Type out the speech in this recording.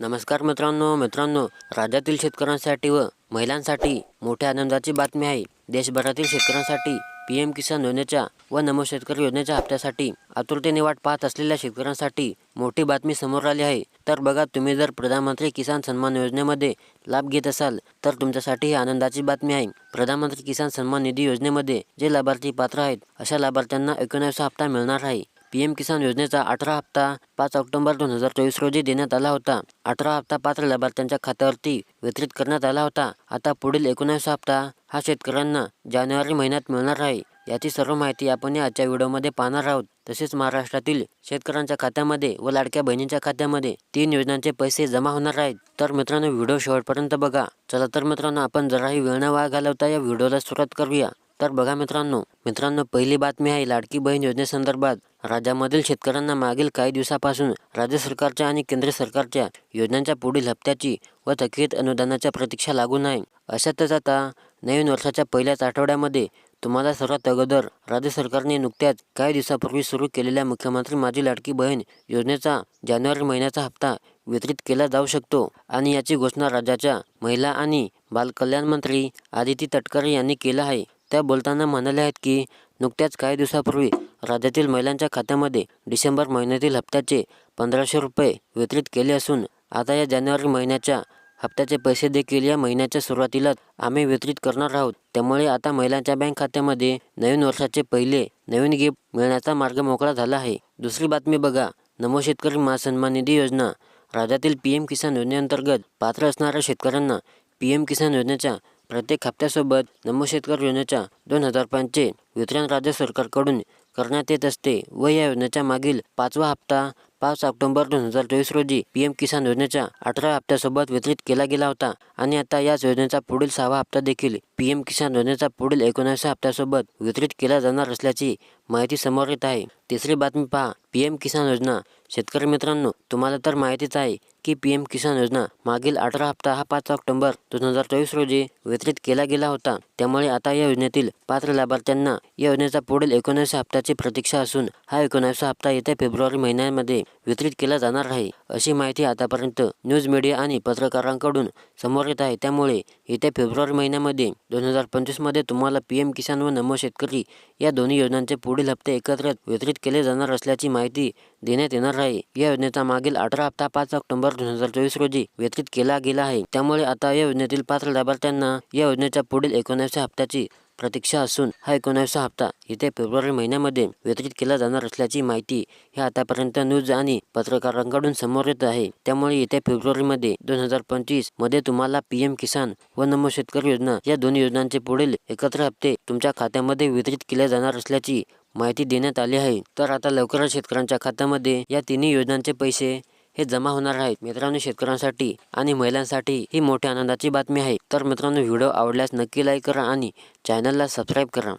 नमस्कार मित्रांनो मित्रांनो राज्यातील शेतकऱ्यांसाठी व महिलांसाठी मोठ्या आनंदाची बातमी आहे. देशभरातील शेतकऱ्यांसाठी पी एम किसान योजनेच्या व नमो शेतकरी योजनेच्या हप्त्यासाठी आतुरतेने वाट पाहत असलेल्या शेतकऱ्यांसाठी मोठी बातमी समोर आली आहे. तर बघा तुम्ही जर प्रधानमंत्री किसान सन्मान योजनेमध्ये लाभ घेत असाल तर तुमच्यासाठी ही आनंदाची बातमी आहे. प्रधानमंत्री किसान सन्मान निधी योजनेमध्ये जे लाभार्थी पात्र आहेत अशा लाभार्थ्यांना एकोणावीसा हप्ता मिळणार आहे. पी एम किसान योजनेचा अठरा हप्ता पाच ऑक्टोबर दोन हजार चोवीस रोजी देण्यात आला होता. अठरा हप्ता पात्र लाभार्थ्यांच्या खात्यावरती वितरित करण्यात आला होता. आता पुढील एकोणीस हप्ता हा शेतकऱ्यांना जानेवारी महिन्यात मिळणार आहे. याची सर्व माहिती आपण या आजच्या व्हिडिओमध्ये पाहणार आहोत. तसेच महाराष्ट्रातील शेतकऱ्यांच्या खात्यामध्ये व लाडक्या बहिणींच्या खात्यामध्ये तीन योजनांचे पैसे जमा होणार आहेत. तर मित्रांनो व्हिडिओ शेवटपर्यंत बघा. चला तर मित्रांनो आपण जराही वेळ न वाया घालवता या व्हिडिओला सुरुवात करूया. तर बघा मित्रांनो मित्रांनो पहिली बातमी आहे लाडकी बहीण योजनेसंदर्भात. राज्यामधील शेतकऱ्यांना मागील काही दिवसापासून राज्य सरकारच्या आणि केंद्र सरकारच्या योजनांच्या पुढील हप्त्याची व थकीत अनुदानाच्या प्रतीक्षा लागू नाही. अशातच आता नवीन वर्षाच्या पहिल्याच आठवड्यामध्ये तुम्हाला सर्वात अगोदर राज्य सरकारने नुकत्याच काही दिवसापूर्वी सुरू केलेल्या मुख्यमंत्री माझी लाडकी बहीण योजनेचा जानेवारी महिन्याचा हप्ता वितरित केला जाऊ शकतो. आणि याची घोषणा राज्याच्या महिला आणि बालकल्याण मंत्री आदिती तटकरे यांनी केलं आहे. त्या बोलताना म्हणाल्या आहेत की नुकत्याच काही दिवसापूर्वी राज्यातील महिलांच्या खात्यामध्ये डिसेंबर महिन्यातील हप्त्याचे पंधराशे रुपये वितरित केले असून आता या जानेवारी महिन्याच्या हप्त्याचे पैसे देखील या महिन्याच्या सुरुवातीलाच आम्ही वितरित करणार आहोत. त्यामुळे आता महिलांच्या बँक खात्यामध्ये नवीन वर्षाचे पहिले नवीन गिफ्ट मिळण्याचा मार्ग मोकळा झाला आहे. दुसरी बातमी बघा. नमो शेतकरी महासन्मान निधी योजना. राज्यातील पी एम किसान योजनेअंतर्गत पात्र असणाऱ्या शेतकऱ्यांना पी एम किसान योजनेच्या प्रत्येक हप्त्यासोबत नमो शेतकरी योजनेच्या दोन हजार रुपयांचे वितरण राज्य सरकारकडून करण्यात येत असते व या योजनेच्या मागील पाचवा हप्ता पाच ऑक्टोबर दोन हजार चोवीस रोजी पी एम किसान योजनेच्या अठरा हप्त्यासोबत वितरित केला गेला होता. आणि आता याच योजनेचा पुढील सहावा हप्ता देखील पी एम किसान योजनेचा पुढील एकोणाव्या हप्त्यासोबत वितरित केला जाणार असल्याची माहिती समोर येत आहे. तिसरी बातमी पहा. पी एम किसान योजना शेतकरी मित्रांनो तुम्हाला तर माहितीच आहे की पी एम किसान योजना मागील अठरा हप्ता हा पाच ऑक्टोबर दोन हजार चोवीस रोजी वितरित केला गेला होता. त्यामुळे आता या योजनेतील पात्र लाभार्थ्यांना या योजनेचा पुढील एकोणीस हप्त्याची प्रतीक्षा असून हा एकोणीस हप्ता येत्या फेब्रुवारी महिन्यामध्ये वितरित केला जाणार आहे. अशी माहिती आतापर्यंत न्यूज मीडिया आणि पत्रकारांकडून समोर येत आहे. त्यामुळे येत्या फेब्रुवारी महिन्यामध्ये दोन हजार पंचवीसमध्ये तुम्हाला पी एम किसान व नमो शेतकरी या दोन्ही योजनांचे पुढील हप्ते एकत्रित वितरित केले जाणार असल्याची माहिती देण्यात येणार आहे. या योजनेचा मागील अठरा हप्ता पाच ऑक्टोबर दोन हजार चोवीस रोजी वितरित केला गेला आहे. त्यामुळे आता या योजनेतील पात्र लाभार्थ्यांना या योजनेच्या पुढील एकोणीसव्या हप्त्याची प्रतीक्षा असून हा एकोणावीसा हप्ता येत्या फेब्रुवारी महिन्यामध्ये वितरित केला जाणार असल्याची माहिती ही आतापर्यंत न्यूज आणि पत्रकारांकडून समोर येत आहे. त्यामुळे येत्या फेब्रुवारीमध्ये दोन हजार पंचवीसमध्ये तुम्हाला पी एम किसान व नमो शेतकरी योजना या दोन्ही योजनांचे पुढील एकत्र हप्ते तुमच्या खात्यामध्ये वितरित केले जाणार असल्याची माहिती देण्यात आली आहे. तर आता लवकरच शेतकऱ्यांच्या खात्यामध्ये या तिन्ही योजनांचे पैसे हे जमा होणार आहेत. मित्रांनो शेतकऱ्यांसाठी आणि महिलांसाठी ही मोठ्या आनंदाची बातमी आहे. तर मित्रांनो व्हिडिओ आवडल्यास नक्की लाईक करा आणि चॅनलला सबस्क्राईब करा.